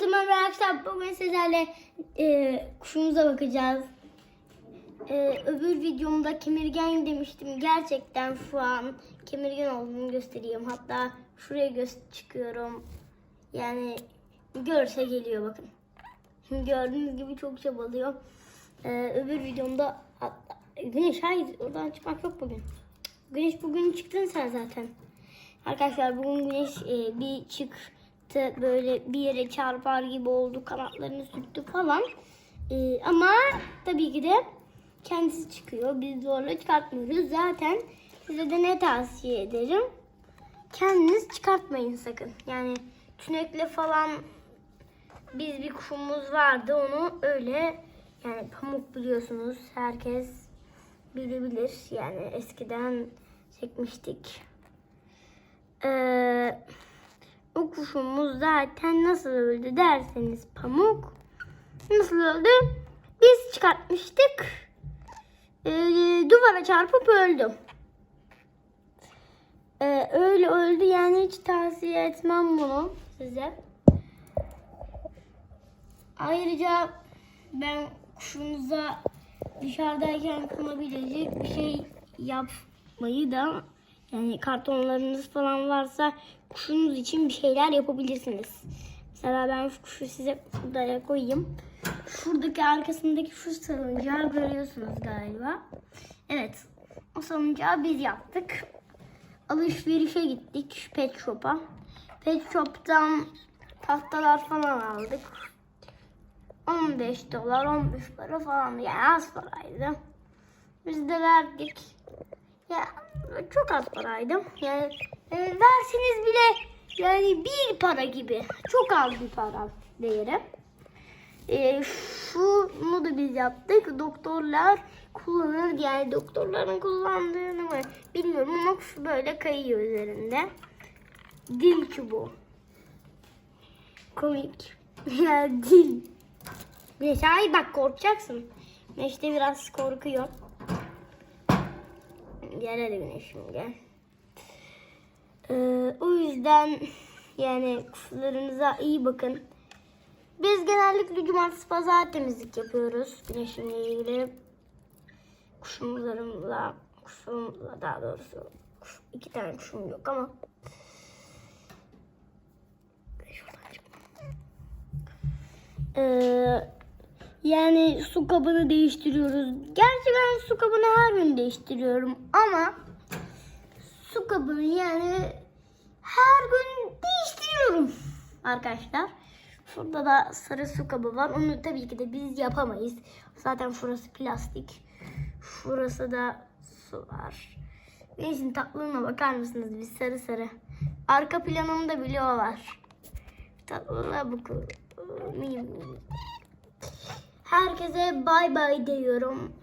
Herkese arkadaşlar. Bugün sizlerle e, kuşumuza bakacağız. E, öbür videomda kemirgen demiştim. Gerçekten şu an kemirgen olduğunu göstereyim. Hatta şuraya göz çıkıyorum. Yani görse geliyor bakın. Gördüğünüz gibi çok çabalıyor. E, öbür videomda hatta, Güneş hayır oradan çıkmak yok bugün. Güneş bugün çıktın sen zaten. Arkadaşlar bugün güneş e, bir çıktı böyle bir yere çarpar gibi oldu kanatlarını sürttü falan. E, ama tabii ki de kendisi çıkıyor. Biz zorla çıkartmıyoruz. Zaten size de ne tavsiye ederim? Kendiniz çıkartmayın sakın. Yani tünekle falan biz bir kuşumuz vardı onu öyle yani pamuk biliyorsunuz herkes bilebilir. Yani eskiden çekmiştik. Ee, kuşumuz zaten nasıl öldü derseniz pamuk nasıl öldü? Biz çıkartmıştık. Ee, duvara çarpıp öldü. Ee, öyle öldü yani hiç tavsiye etmem bunu size. Ayrıca ben kuşunuza dışarıdayken kınabilecek bir şey yapmayı da yani kartonlarınız falan varsa kuşunuz için bir şeyler yapabilirsiniz. Mesela ben şu kuşu size buraya koyayım. Şuradaki arkasındaki şu salıncağı görüyorsunuz galiba. Evet. O salıncağı biz yaptık. Alışverişe gittik pet shop'a. Pet shop'tan tahtalar falan aldık. 15 dolar 15 para falan yani az paraydı. Biz de verdik. Ya çok az paraydı. Yani e, verseniz bile yani bir para gibi. Çok az bir para değeri. E, şunu da biz yaptık. Doktorlar kullanır yani doktorların kullandığını mı bilmiyorum ama şu böyle kayıyor üzerinde. Dil çubuğu. Komik. ya dil. Güneş ay bak korkacaksın. Güneş de biraz korkuyor. Gel hadi güneşim gel. Ee, o yüzden yani kuşlarınıza iyi bakın. Biz genellikle cumartesi pazar temizlik yapıyoruz güneşimle ilgili. Kuşumlarımla, kuşumla daha doğrusu kuş, iki tane kuşum yok ama. Şuradan. Ee, yani su kabını değiştiriyoruz. Gerçi ben su kabını her gün değiştiriyorum ama su kabını yani her gün değiştiriyorum arkadaşlar. Şurada da sarı su kabı var. Onu tabii ki de biz yapamayız. Zaten şurası plastik. Şurası da su var. Neyse tatlılığına bakar mısınız? Bir sarı sarı. Arka planımda bile o var. Tatlılığına bakın. Herkese bay bay diyorum.